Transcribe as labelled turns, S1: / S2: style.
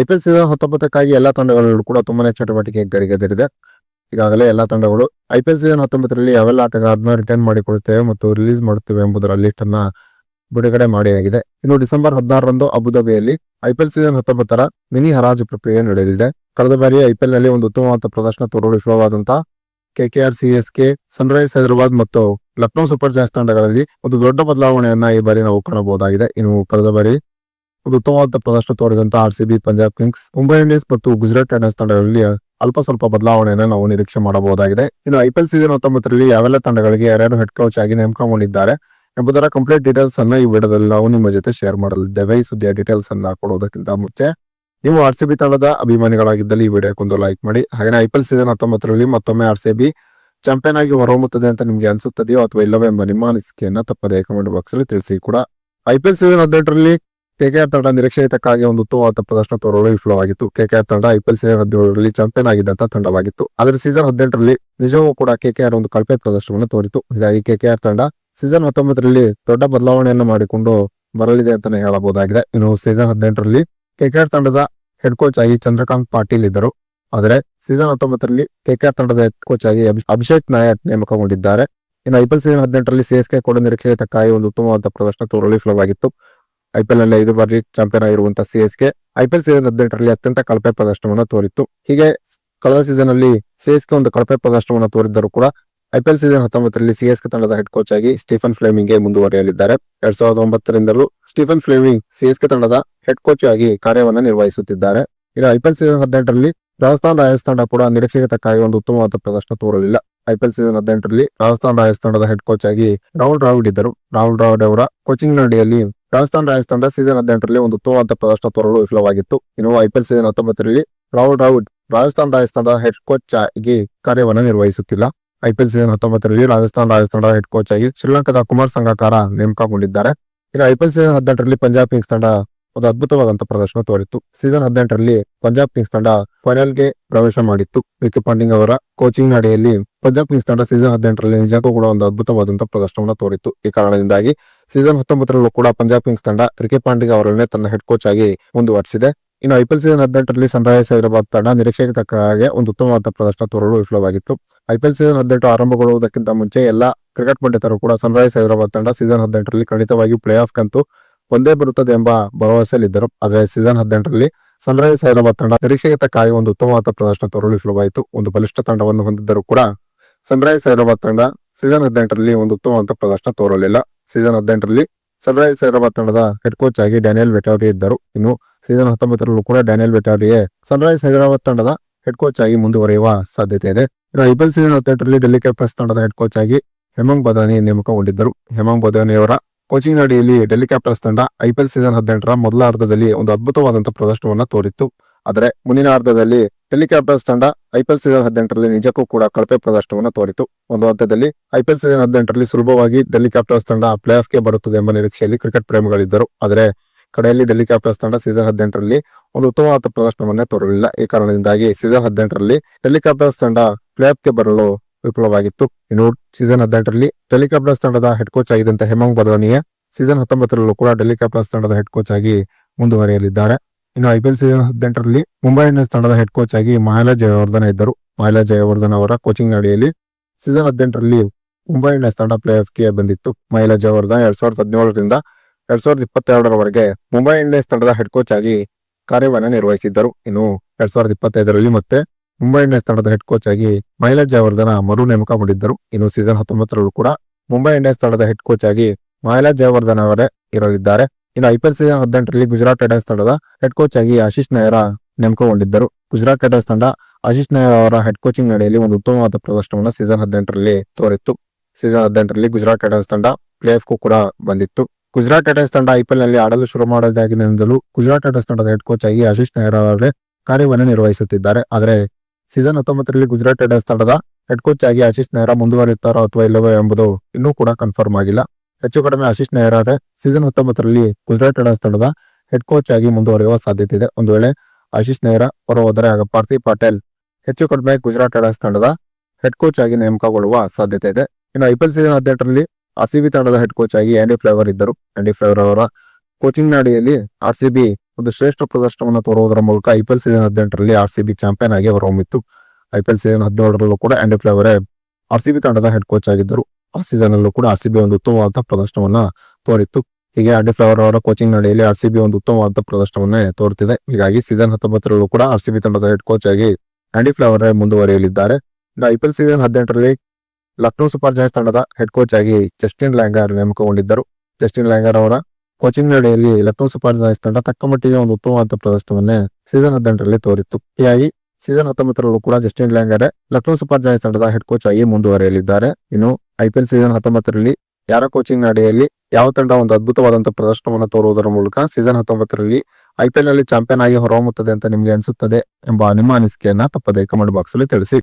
S1: IPL season ಹತ್ತೊಂಬತ್ತಕ್ಕಾಗಿ ಎಲ್ಲಾ ತಂಡಗಳಲ್ಲೂ ಕೂಡ ತುಂಬಾನೇ ಚಟುವಟಿಕೆ ಗರಿಗೆದರಿದೆ. ಈಗಾಗಲೇ ಎಲ್ಲಾ ತಂಡಗಳು ಐಪಿಎಲ್ ಸೀಸನ್ ಹತ್ತೊಂಬತ್ತರಲ್ಲಿ ಯಾವೆಲ್ಲ ಆಟಗಾರನ ರಿಟರ್ನ್ ಮಾಡಿಕೊಳ್ಳುತ್ತೇವೆ ಮತ್ತು ರಿಲೀಸ್ ಮಾಡುತ್ತೇವೆ ಎಂಬುದರ ಲಿಸ್ಟ್ ಅನ್ನ ಬಿಡುಗಡೆ ಮಾಡಿಯಾಗಿದೆ ಇನ್ನು ಡಿಸೆಂಬರ್ ಹದಿನಾರರಂದು ಅಬುಧಾಬಿಯಲ್ಲಿ ಐಪಿಎಲ್ ಸೀಸನ್ ಹತ್ತೊಂಬತ್ತರ ಮಿನಿ ಹರಾಜು ಪ್ರಕ್ರಿಯೆ ನಡೆದಿದೆ. ಕಳೆದ ಬಾರಿ ಐಪಿಎಲ್ನಲ್ಲಿ ಒಂದು ಉತ್ತಮವಾದ ಪ್ರದರ್ಶನ ವಿಫಲವಾದಂತಹ ಕೆಕೆಆರ್ ಸಿಎಸ್ಕೆ ಸನ್ರೈಸ್ ಹೈದರಾಬಾದ್ ಮತ್ತು ಲಕ್ನೋ ಸೂಪರ್ ಜಾಯಿಂಟ್ಸ್ ತಂಡಗಳಲ್ಲಿ ಒಂದು ದೊಡ್ಡ ಬದಲಾವಣೆಯನ್ನ ಈ ಬಾರಿ ನಾವು ಕಾಣಬಹುದಾಗಿದೆ. ಇನ್ನು ಕಳೆದ ಬಾರಿ ಒಂದು ಉತ್ತಮವಾದ ಪ್ರದರ್ಶನ ತೋರಿದಂತಹ R CB Punjab Kings Mumbai Indians ಮತ್ತು ಗುಜರಾತ್ ಟೈಟನ್ಸ್ ತಂಡಗಳಲ್ಲಿ ಅಲ್ಪ ಸ್ವಲ್ಪ ಬದಲಾವಣೆಯನ್ನು ನಾವು ನಿರೀಕ್ಷೆ ಮಾಡಬಹುದಾಗಿದೆ. ಇನ್ನು ಐಪಿಎಲ್ ಸೀಸನ್ ಹತ್ತೊಂಬತ್ತರಲ್ಲಿ ಯಾವೆಲ್ಲ ತಂಡಗಳಿಗೆ ಯಾರ್ಯಾರು ಹೆಡ್ ಕೋಚ್ ಆಗಿ ನೇಮಕಗೊಂಡಿದ್ದಾರೆ ಎಂಬುದರ ಕಂಪ್ಲೀಟ್ ಡೀಟೇಲ್ಸ್ ಅನ್ನ ಈ ವಿಡಿಯೋದಲ್ಲಿ ನಾವು ನಿಮ್ಮ ಜೊತೆ ಶೇರ್ ಮಾಡಲಿದ್ದೇವೆ. ಈ ಸುದ್ದಿಯ ಡೀಟೇಲ್ಸ್ ಅನ್ನ ಕೊಡುವುದಕ್ಕಿಂತ ಮುಂಚೆ ನೀವು ಆರ್ ಸಿ ಬಿ ತಂಡದ ಅಭಿಮಾನಿಗಳಾಗಿದ್ದಲ್ಲಿ ಈ ವಿಡಿಯೋಕ್ಕೊಂದು ಲೈಕ್ ಮಾಡಿ. ಹಾಗೆ ಐಪಿಎಲ್ ಸೀಸನ್ ಹತ್ತೊಂಬತ್ತರಲ್ಲಿ ಮತ್ತೊಮ್ಮೆ ಆರ್ ಸಿ ಬಿ ಚಾಂಪಿಯನ್ ಆಗಿ ಹೊರಹೊಮ್ಮುತ್ತದೆ ಅಂತ ನಿಮಗೆ ಅನಿಸುತ್ತದೆಯೋ ಅಥವಾ ಇಲ್ಲವೋ ಎಂಬ ನಿಮ್ಮ ಅನಿಸಿಕೆಯನ್ನು ತಪ್ಪದೇ ಕಮೆಂಟ್ ಬಾಕ್ಸ್ ಅಲ್ಲಿ ತಿಳಿಸಿ ಕೂಡ. ಐಪಿಎಲ್ ಸೀಸನ್ ಹದಿನೆಂಟರಲ್ಲಿ ಕೆಕೆಆರ್ ತಂಡ ನಿರೀಕ್ಷಿತಕ್ಕಾಗಿ ಒಂದು ಉತ್ತಮವಾದ ಪ್ರದರ್ಶನ ತೋರಲು ವಿಫಲವಾಗಿತ್ತು. ಕೆಕೆಆರ್ ತಂಡ ಐಪಿಎಲ್ ಸೀಸನ್ ಹದಿನೇಳರಲ್ಲಿ ಚಾಂಪಿಯನ್ ಆಗಿದ್ದಂತ ತಂಡವಾಗಿತ್ತು. ಆದರೆ ಸೀಸನ್ ಹದಿನೆಂಟರಲ್ಲಿ ನಿಜವೂ ಕೂಡ ಕೆಕೆಆರ್ ಒಂದು ಕಳಪೆ ಪ್ರದರ್ಶನವನ್ನು ತೋರಿತು. ಹೀಗಾಗಿ ಕೆಕೆಆರ್ ತಂಡ ಸೀಸನ್ ಹತ್ತೊಂಬತ್ತರಲ್ಲಿ ದೊಡ್ಡ ಬದಲಾವಣೆಯನ್ನು ಮಾಡಿಕೊಂಡು ಬರಲಿದೆ ಅಂತಲೇ ಹೇಳಬಹುದಾಗಿದೆ. ಇನ್ನು ಸೀಸನ್ ಹದಿನೆಂಟರಲ್ಲಿ ಕೆಕೆಆರ್ ತಂಡದ ಹೆಡ್ ಕೋಚ್ ಆಗಿ ಚಂದ್ರಕಾಂತ್ ಪಾಟೀಲ್ ಇದ್ದರು. ಆದರೆ ಸೀಸನ್ ಹತ್ತೊಂಬತ್ತರಲ್ಲಿ ಕೆಕೆಆರ್ ತಂಡದ ಹೆಡ್ ಕೋಚ್ ಆಗಿ ಅಭಿಷೇಕ್ ನಾಯಕ್ ನೇಮಕಗೊಂಡಿದ್ದಾರೆ. ಇನ್ನು ಐಪಿಎಲ್ ಸೀಸನ್ ಹದಿನೆಂಟರಲ್ಲಿ ಸಿಎಸ್ಕೆ ಕೂಡ ನಿರೀಕ್ಷಿತಕ್ಕಾಗಿ ಒಂದು ಉತ್ತಮವಾದ ಪ್ರದರ್ಶನ ತೋರಲು ವಿಫಲವಾಗಿತ್ತು. ಐಪಿಎಲ್ನಲ್ಲಿ ಐದು ಬಾರಿ ಚಾಂಪಿಯನ್ ಆಗಿರುವಂತಹ ಸಿಎಸ್ಕೆ ಐಪಿಎಲ್ ಸೀಸನ್ ಹದಿನೆಂಟರಲ್ಲಿ ಅತ್ಯಂತ ಕಳಪೆ ಪ್ರದರ್ಶನವನ್ನು ತೋರಿತ್ತು. ಹೀಗೆ ಕಳೆದ ಸೀಸನ್ ಅಲ್ಲಿ ಸಿಎಸ್ಕೆ ಒಂದು ಕಳಪೆ ಪ್ರದರ್ಶನವನ್ನು ತೋರಿದ್ದರೂ ಕೂಡ ಐಪಿಎಲ್ ಸೀಸನ್ ಹತ್ತೊಂಬತ್ತರಲ್ಲಿ ಸಿಎಸ್ಕೆ ತಂಡದ ಹೆಡ್ ಕೋಚ್ ಆಗಿ ಸ್ಟೀಫನ್ ಫ್ಲೇಮಿಂಗ್ಗೆ ಮುಂದುವರಿಯಲಿದ್ದಾರೆ. ಎರಡ್ ಸಾವಿರದ ಒಂಬತ್ತರಿಂದಲೂ ಸ್ಟೀಫನ್ ಫ್ಲೇಮಿಂಗ್ ಸಿಎಸ್ಕೆ ತಂಡದ ಹೆಡ್ ಕೋಚ್ ಆಗಿ ಕಾರ್ಯವನ್ನು ನಿರ್ವಹಿಸುತ್ತಿದ್ದಾರೆ. ಇನ್ನು ಐಪಿಎಲ್ ಸೀಸನ್ ಹದಿನೆಂಟರಲ್ಲಿ ರಾಜಸ್ಥಾನ್ ರಾಯಲ್ಸ್ ತಂಡ ಕೂಡ ನಿರೀಕ್ಷೆಗೆ ಒಂದು ಉತ್ತಮವಾದ ಪ್ರದರ್ಶನ ತೋರಲಿಲ್ಲ. ಐಪಿಎಲ್ ಸೀಸನ್ ಹದಿನೆಂಟರಲ್ಲಿ ರಾಜಸ್ಥಾನ್ ರಾಯಲ್ಸ್ ತಂಡದ ಹೆಡ್ ಕೋಚ್ ಆಗಿ ರಾಹುಲ್ ದ್ರಾವಿಡ್ ಇದ್ದರು. ರಾಹುಲ್ ದ್ರಾವಿಡ್ ಅವರ ಕೋಚಿಂಗ್ ಅಡಿಯಲ್ಲಿ ರಾಜಸ್ಥಾನ್ ರಾಯಲ್ಸ್ ತಂಡ ಸೀಸನ್ ಹದಿನೆಂಟರಲ್ಲಿ ಒಂದು ಉತ್ತಮವಾದ ಪ್ರದರ್ಶನ ತೋರಲು ವಿಫಲವಾಗಿತ್ತು. ಇನ್ನು ಐಪಿಎಲ್ ಸೀಸನ್ ಹತ್ತೊಂಬತ್ತರಲ್ಲಿ ರಾಹುಲ್ ದ್ರಾವಿಡ್ ರಾಜಸ್ಥಾನ್ ರಾಯಲ್ಸ್ ತಂಡದ ಹೆಡ್ ಕೋಚ್ ಆಗಿ ಕಾರ್ಯವನ್ನು ನಿರ್ವಹಿಸುತ್ತಿಲ್ಲ. ಐಪಿಎಲ್ ಸೀಸನ್ ಹತ್ತೊಂಬತ್ತರಲ್ಲಿ ರಾಜಸ್ಥಾನ್ ರಾಯಲ್ಸ್ ತಂಡದ ಹೆಡ್ ಕೋಚ್ ಆಗಿ ಶ್ರೀಲಂಕಾದ ಕುಮಾರ್ ಸಂಗಕಾರ ನೇಮಕಗೊಂಡಿದ್ದಾರೆ. ಇನ್ನು ಐಪಿಎಲ್ ಸೀಸನ್ ಹದಿನೆಂಟರಲ್ಲಿ ಪಂಜಾಬ್ ಕಿಂಗ್ಸ್ ತಂಡ ಒಂದು ಅದ್ಭುತವಾದಂತಹ ಪ್ರದರ್ಶನ ತೋರಿತ್ತು. ಸೀಸನ್ ಹದಿನೆಂಟರಲ್ಲಿ ಪಂಜಾಬ್ ಕಿಂಗ್ಸ್ ತಂಡ ಫೈನಲ್ಗೆ ಪ್ರವೇಶ ಮಾಡಿತ್ತು. ವಿಕೆ ಪಾಂಡಿಂಗ್ ಅವರ ಕೋಚಿಂಗ್ ನಡೆಯಲ್ಲಿ ಪಂಜಾಬ್ ಕಿಂಗ್ಸ್ ತಂಡ ಸೀಸನ್ ಹದಿನೆಂಟರಲ್ಲಿ ನಿಜಕ್ಕೂ ಕೂಡ ಒಂದು ಅದ್ಭುತವಾದಂತಹ ಪ್ರದರ್ಶನವನ್ನು ತೋರಿತ್ತು. ಈ ಕಾರಣದಿಂದಾಗಿ ಸೀಸನ್ ಹತ್ತೊಂಬತ್ತರಲ್ಲೂ ಕೂಡ ಪಂಜಾಬ್ ಕಿಂಗ್ಸ್ ತಂಡ ರಿಕೆ ಪಾಂಡಿಗೆ ಅವರನ್ನೇ ತನ್ನ ಹೆಡ್ ಕೋಚ್ ಆಗಿ ಮುಂದುವರಿಸಿದೆ. ಇನ್ನು ಐಪಿಎಲ್ ಸೀಸನ್ ಹದಿನೆಂಟರಲ್ಲಿ ಸನ್ರೈಸ್ ಹೈದರಾಬಾದ್ ತಂಡ ನಿರೀಕ್ಷೆಗೆ ತಕ್ಕ ಹಾಗೆ ಒಂದು ಉತ್ತಮವಾದ ಪ್ರದರ್ಶನ ತೋರಲು ವಿಫಲವಾಗಿತ್ತು. ಐಪಿಎಲ್ ಸೀಸನ್ ಹದಿನೆಂಟು ಆರಂಭಗೊಳ್ಳುವುದಕ್ಕಿಂತ ಮುಂಚೆ ಎಲ್ಲ ಕ್ರಿಕೆಟ್ ಪಂಡಿತರು ಕೂಡ ಸನ್ರೈಸ್ ಹೈದರಾಬಾದ್ ತಂಡ ಸೀಸನ್ ಹದಿನೆಂಟರಲ್ಲಿ ಖಂಡಿತವಾಗಿ ಪ್ಲೇ ಆಫ್ ಕಂತು ಒಂದೇ ಬರುತ್ತದೆ ಎಂಬ ಭರವಸೆಯಲ್ಲಿದ್ದರು. ಆದರೆ ಸೀಸನ್ ಹದಿನೆಂಟರಲ್ಲಿ ಸನ್ರೈಸ್ ಹೈದರಾಬಾದ್ ತಂಡ ನಿರೀಕ್ಷೆಗೆ ತಕ್ಕ ಹಾಗೆ ಒಂದು ಉತ್ತಮವಾದ ಪ್ರದರ್ಶನ ತೋರಲು ವಿಫಲವಾಯಿತು. ಒಂದು ಬಲಿಷ್ಠ ತಂಡವನ್ನು ಹೊಂದಿದ್ದರೂ ಕೂಡ ಸನ್ರೈಸ್ ಹೈದರಾಬಾದ್ ತಂಡ ಸೀಸನ್ ಹದಿನೆಂಟರಲ್ಲಿ ಒಂದು ಉತ್ತಮವಾದ ಪ್ರದರ್ಶನ ತೋರಲಿಲ್ಲ. ಸೀಸನ್ ಹದಿನೆಂಟರಲ್ಲಿ ಸನ್ರೈಸ್ ಹೈದರಾಬಾದ್ ತಂಡದ ಹೆಡ್ ಕೋಚ್ ಆಗಿ ಡ್ಯಾನಿಯಲ್ ವೆಟಾರಿ ಇದ್ದರು. ಇನ್ನು ಸೀಸನ್ ಹತ್ತೊಂಬತ್ತರಲ್ಲೂ ಕೂಡ ಡ್ಯಾನಿಯಲ್ ವೆಟಾರಿಯೇ ಸನ್ರೈಸ್ ಹೈದರಾಬಾದ್ ತಂಡದ ಹೆಡ್ ಕೋಚ್ ಆಗಿ ಮುಂದುವರಿಯುವ ಸಾಧ್ಯತೆ ಇದೆ. ಇನ್ನು ಐಪಿಎಲ್ ಸೀಸನ್ ಹದಿನೆಂಟರಲ್ಲಿ ಡೆಲ್ಲಿ ಕ್ಯಾಪಿಟಲ್ಸ್ ತಂಡದ ಹೆಡ್ ಕೋಚ್ ಆಗಿ ಹೇಮಂಗ್ ಬದಾನಿ ನೇಮಕಗೊಂಡಿದ್ದರು. ಹೇಮಂಗ್ ಬದಾನಿಯವರ ಕೋಚಿಂಗ್ ಅಡಿಯಲ್ಲಿ ಡೆಲ್ಲಿ ಕ್ಯಾಪಿಟಲ್ಸ್ ತಂಡ ಐಪಿಎಲ್ ಸೀಸನ್ ಹದಿನೆಂಟರ ಮೊದಲ ಅರ್ಧದಲ್ಲಿ ಒಂದು ಅದ್ಭುತವಾದಂತಹ ಪ್ರದರ್ಶನವನ್ನು ತೋರಿತ್ತು. ಆದರೆ ಮುಂದಿನ ಅರ್ಧದಲ್ಲಿ ಡೆಲ್ಲಿ ಕ್ಯಾಪಿಟಲ್ಸ್ ತಂಡ ಐಪಿಎಲ್ ಸೀಸನ್ ಹದಿನೆಂಟರಲ್ಲಿ ನಿಜಕ್ಕೂ ಕೂಡ ಕಳಪೆ ಪ್ರದರ್ಶನವನ್ನು ತೋರಿತು. ಒಂದು ಹಂತದಲ್ಲಿ ಐಪಿಎಲ್ ಸೀಸನ್ ಹದಿನೆಂಟರಲ್ಲಿ ಸುಲಭವಾಗಿ ಡೆಲ್ಲಿ ಕ್ಯಾಪಿಟಲ್ಸ್ ತಂಡ ಪ್ಲೇ ಆಫ್ಗೆ ಬರುತ್ತದೆ ಎಂಬ ನಿರೀಕ್ಷೆಯಲ್ಲಿ ಕ್ರಿಕೆಟ್ ಪ್ರೇಮಿಗಳಿದ್ದರು. ಆದರೆ ಕಡೆಯಲ್ಲಿ ಡೆಲ್ಲಿ ಕ್ಯಾಪಿಟಲ್ಸ್ ತಂಡ ಸೀಸನ್ ಹದಿನೆಂಟರಲ್ಲಿ ಒಂದು ಉತ್ತಮವಾದ ಪ್ರದರ್ಶನವನ್ನೇ ತೋರಲಿಲ್ಲ. ಈ ಕಾರಣದಿಂದಾಗಿ ಸೀಸನ್ ಹದಿನೆಂಟರಲ್ಲಿ ಡೆಲ್ಲಿ ಕ್ಯಾಪಿಟಲ್ಸ್ ತಂಡ ಪ್ಲೇ ಆಫ್ಗೆ ಬರಲು ವಿಫಲವಾಗಿತ್ತು. ಇನ್ನು ಸೀಸನ್ ಹದಿನೆಂಟರಲ್ಲಿ ಡೆಲ್ಲಿ ಕ್ಯಾಪಿಟಲ್ಸ್ ತಂಡದ ಹೆಡ್ ಕೋಚ್ ಆಗಿದ್ದಂತೆ ಹೇಮಂಗ್ ಬದವನಿಯ ಸೀಸನ್ ಹತ್ತೊಂಬತ್ತರಲ್ಲೂ ಕೂಡ ಡೆಲ್ಲಿ ಕ್ಯಾಪಿಟಲ್ಸ್ ತಂಡದ ಹೆಡ್ ಕೋಚ್ ಆಗಿ ಮುಂದುವರಿಯಲಿದ್ದಾರೆ. ಇನ್ನು ಐಪಿಎಲ್ ಸೀಸನ್ ಹದಿನೆಂಟರಲ್ಲಿ ಮುಂಬೈ ಇಂಡಿಯನ್ಸ್ ತಂಡದ ಹೆಡ್ ಕೋಚ್ ಆಗಿ ಮಹೇಲ ಜಯವರ್ಧನ ಇದ್ದರು. ಮಹೇಲ ಜಯವರ್ಧನ್ ಅವರ ಕೋಚಿಂಗ್ ಅಡಿಯಲ್ಲಿ ಸೀಸನ್ ಹದಿನೆಂಟರಲ್ಲಿ ಮುಂಬೈ ಇಂಡಿಯನ್ಸ್ ತಂಡ ಪ್ಲೇ ಆಫ್ಗೆ ಬಂದಿತ್ತು. ಮಹೇಲ ಜಯವರ್ಧನ್ ಎರಡ್ ಸಾವಿರದ ಹದಿನೇಳರಿಂದ ಎರಡ್ ಸಾವಿರದ ಇಪ್ಪತ್ತೆರಡರವರೆಗೆ ಮುಂಬೈ ಇಂಡಿಯನ್ಸ್ ತಂಡದ ಹೆಡ್ ಕೋಚ್ ಆಗಿ ಕಾರ್ಯವನ್ನು ನಿರ್ವಹಿಸಿದ್ದರು. ಇನ್ನು ಎರಡ್ ಸಾವಿರದ ಇಪ್ಪತ್ತೈದರಲ್ಲಿ ಮತ್ತೆ ಮುಂಬೈ ಇಂಡಿಯನ್ಸ್ ತಂಡದ ಹೆಡ್ ಕೋಚ್ ಆಗಿ ಮಹಿಳಾ ಜಯವರ್ಧನ ಮರು ನೇಮಕಗೊಂಡಿದ್ದರು ಇನ್ನು ಸೀಸನ್ ಹತ್ತೊಂಬತ್ತರಲ್ಲೂ ಕೂಡ ಮುಂಬೈ ಇಂಡಿಯನ್ಸ್ ತಂಡದ ಹೆಡ್ ಕೋಚ್ ಆಗಿ ಮಹಿಳಾ ಜಯವರ್ಧನ್ ಅವರೇ ಇರಲಿದ್ದಾರೆ. ಇನ್ನು ಐಪಿಎಲ್ ಸೀಸನ್ ಹದಿನೆಂಟರಲ್ಲಿ ಗುಜರಾತ್ ಟೈಟನ್ಸ್ ತಂಡದ ಹೆಡ್ ಕೋಚ್ ಆಗಿ ಆಶೀಶ್ ನಾಯರ ನೇಮಕಗೊಂಡಿದ್ದರು. ಗುಜರಾತ್ ಟೈಟನ್ಸ್ ತಂಡ ಆಶೀಶ್ ನಾಯರ್ ಅವರ ಹೆಡ್ ಕೋಚಿಂಗ್ ನಡೆಯಲ್ಲಿ ಒಂದು ಉತ್ತಮವಾದ ಪ್ರದರ್ಶನವನ್ನು ಸೀಸನ್ ಹದಿನೆಂಟರಲ್ಲಿ ತೋರಿತ್ತು. ಸೀಸನ್ ಹದಿನೆಂಟರಲ್ಲಿ ಗುಜರಾತ್ ಟೈಟನ್ಸ್ ತಂಡ ಪ್ಲೇ ಆಫ್ಗೂ ಕೂಡ ಬಂದಿತ್ತು. ಗುಜರಾತ್ ಟೈಟನ್ಸ್ ತಂಡ ಐಪಿಎಲ್ನಲ್ಲಿ ಆಡಲು ಶುರು ಮಾಡಿದಾಗಿನಿಂದಲೂ ಗುಜರಾತ್ ಟೈಟನ್ಸ್ ತಂಡದ ಹೆಡ್ ಕೋಚ್ ಆಗಿ ಆಶೀಶ್ ನಾಯರ್ ಅವರೇ ಕಾರ್ಯವನ್ನು ನಿರ್ವಹಿಸುತ್ತಿದ್ದಾರೆ. ಆದರೆ ಸೀಸನ್ ಹತ್ತೊಂಬತ್ತರಲ್ಲಿ ಗುಜರಾತ್ ಟೈಟನ್ಸ್ ತಂಡದ ಹೆಡ್ ಕೋಚ್ ಆಗಿ ಆಶೀಶ್ ನೆಹರಾ ಮುಂದುವರಿಯುತ್ತಾರೋ ಅಥವಾ ಇಲ್ಲವೋ ಎಂಬುದು ಇನ್ನೂ ಕೂಡ ಕನ್ಫರ್ಮ್ ಆಗಿಲ್ಲ. ಹೆಚ್ಚು ಕಡಿಮೆ ಆಶೀಶ್ ನೆಹರಾ ಅವರೇ. ಸೀಸನ್ ಹತ್ತೊಂಬತ್ತರಲ್ಲಿ ಗುಜರಾತ್ ಟೈಟನ್ಸ್ ತಂಡದ ಹೆಡ್ ಕೋಚ್ ಆಗಿ ಮುಂದುವರಿಯುವ ಸಾಧ್ಯತೆ ಇದೆ. ಒಂದು ವೇಳೆ ಆಶೀಶ್ ನೆಹರಾ ಹೊರ ಹೋದರೆ ಆಗ ಪಾರ್ಥಿವ್ ಪಟೇಲ್ ಹೆಚ್ಚು ಕಡಿಮೆ ಗುಜರಾತ್ ಟೈಟನ್ಸ್ ತಂಡದ ಹೆಡ್ ಕೋಚ್ ಆಗಿ ನೇಮಕಗೊಳ್ಳುವ ಸಾಧ್ಯತೆ ಇದೆ. ಇನ್ನು ಐಪಿಎಲ್ ಸೀಸನ್ ಹದಿನೆಂಟರಲ್ಲಿ ಆರ್ ಸಿಬಿ ತಂಡದ ಹೆಡ್ ಕೋಚ್ ಆಗಿ ಆಂಡಿ ಫ್ಲೇವರ್ ಇದ್ದರು. ಆಂಡಿ ಫ್ಲೇವರ್ ಅವರ ಕೋಚಿಂಗ್ ಅಡಿಯಲ್ಲಿ ಆರ್ಸಿಬಿ ಒಂದು ಶ್ರೇಷ್ಠ ಪ್ರದರ್ಶನವನ್ನು ತೋರುವುದರ ಮೂಲಕ ಐಪಿಎಲ್ ಸೀಸನ್ ಹದಿನೆಂಟರಲ್ಲಿ ಆರ್ ಸಿ ಬಿ ಚಾಂಪಿಯನ್ ಆಗಿ ಹೊರಹೊಮ್ಮಿತ್ತು ಐಪಿಎಲ್ ಸೀಸನ್ ಹದಿನೇಳರಲ್ಲೂ ಕೂಡ ಆಂಡಿ ಫ್ಲೇವರೇ ಆರ್ ಸಿ ಬಿ ತಂಡದ ಹೆಡ್ ಕೋಚ್ ಆಗಿದ್ದರು. ಆ ಸೀಸನ್ ಅಲ್ಲೂ ಕೂಡ ಆರ್ ಸಿ ಬಿ ಒಂದು ಉತ್ತಮವಾದ ಪ್ರದರ್ಶನವನ್ನ ತೋರಿತ್ತು. ಹೀಗೆ ಆಂಡಿ ಫ್ಲವರ್ ಅವರ ಕೋಚಿಂಗ್ ನಡೆಯಲ್ಲಿ ಆರ್ ಸಿ ಬಿ ಒಂದು ಉತ್ತಮವಾದ ಪ್ರದರ್ಶನವನ್ನೇ ತೋರುತ್ತಿದೆ ಹೀಗಾಗಿ ಸೀಸನ್ ಹತ್ತೊಂಬತ್ತರಲ್ಲೂ ಕೂಡ ಆರ್ ಸಿ ಬಿ ತಂಡದ ಹೆಡ್ ಕೋಚ್ ಆಗಿ ಆಂಡಿ ಫ್ಲವರ್ ಮುಂದುವರಿಯಲಿದ್ದಾರೆ. ಐ ಪಿ ಎಲ್ ಸೀಸನ್ ಹದಿನೆಂಟರಲ್ಲಿ ಲಕ್ನೋ ಸೂಪರ್ ಜಾಯಂಟ್ಸ್ ತಂಡದ ಹೆಡ್ ಕೋಚ್ ಆಗಿ ಜಸ್ಟಿನ್ ಲ್ಯಾಂಗರ್ ನೇಮಕಗೊಂಡಿದ್ದರು. ಜಸ್ಟಿನ್ ಲ್ಯಾಂಗರ್ ಅವರ ಕೋಚಿಂಗ್ ನಡೆಯಲ್ಲಿ ಲಕ್ನೋ ಸೂಪರ್ ಜಾಯ್ಸ್ ತಂಡ ತಕ್ಕ ಮಟ್ಟಿಗೆ ಒಂದು ಉತ್ತಮವಾದ ಪ್ರದರ್ಶನವನ್ನೇ ಸೀಸನ್ ಹದಿನೆಂಟರಲ್ಲಿ ತೋರಿತ್ತು. ಹೀಗಾಗಿ ಸೀಸನ್ ಹತ್ತೊಂಬತ್ತರಲ್ಲೂ ಕೂಡ Justin Langer Lucknow Super Giants ತಂಡದ ಹೆಡ್ ಕೋಚ್ ಆಗಿ ಮುಂದುವರಿಯಲಿದ್ದಾರೆ. ಇನ್ನು ಐಪಿಎಲ್ ಸೀಸನ್ ಹತ್ತೊಂಬತ್ತರಲ್ಲಿ ಯಾರ ಕೋಚಿಂಗ್ ಅಡಿಯಲ್ಲಿ ಯಾವ ತಂಡ ಒಂದು ಅದ್ಭುತವಾದಂತಹ ಪ್ರದರ್ಶನವನ್ನು ತೋರುವುದರ ಮೂಲಕ ಸೀಸನ್ ಹತ್ತೊಂಬತ್ತರಲ್ಲಿ ಐಪಿಎಲ್ನಲ್ಲಿ ಚಾಂಪಿಯನ್ ಆಗಿ ಹೊರಹೊಮ್ಮುತ್ತದೆ ಅಂತ ನಿಮ್ಗೆ ಅನಿಸುತ್ತದೆ ಎಂಬ ನಿಮ್ಮ ಅನಿಸಿಕೆಯನ್ನ ತಪ್ಪದೆ ಕಮೆಂಟ್ ಬಾಕ್ಸ್ ಅಲ್ಲಿ ತಿಳಿಸಿ.